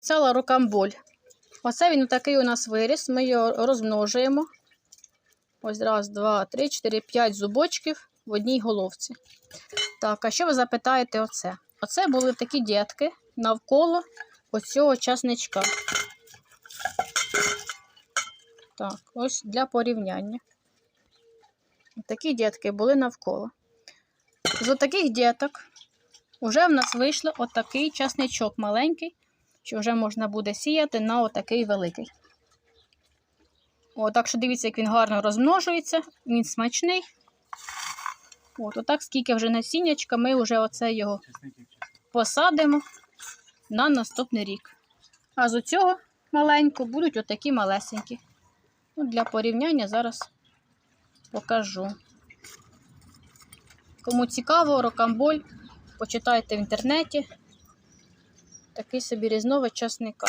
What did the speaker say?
Цяла рукамболь. Оце він такий у нас виріс. Ми його розмножуємо. Ось раз, два, три, чотири, п'ять зубочків в одній головці. Так, а що ви запитаєте оце? Оце були такі дітки навколо оцього часничка. Так, ось для порівняння. Такі дітки були навколо. З отаких діток вже в нас вийшло отакий часничок маленький, що вже можна буде сіяти на отакий великий. О, так що дивіться, як він гарно розмножується, він смачний. От, отак, скільки вже насіннячка, ми вже оце його посадимо на наступний рік. А з цього маленького будуть отакі малесенькі. Ну, для порівняння зараз покажу. Кому цікаво, рокамболь, почитайте в інтернеті. Такий собі різновид часника.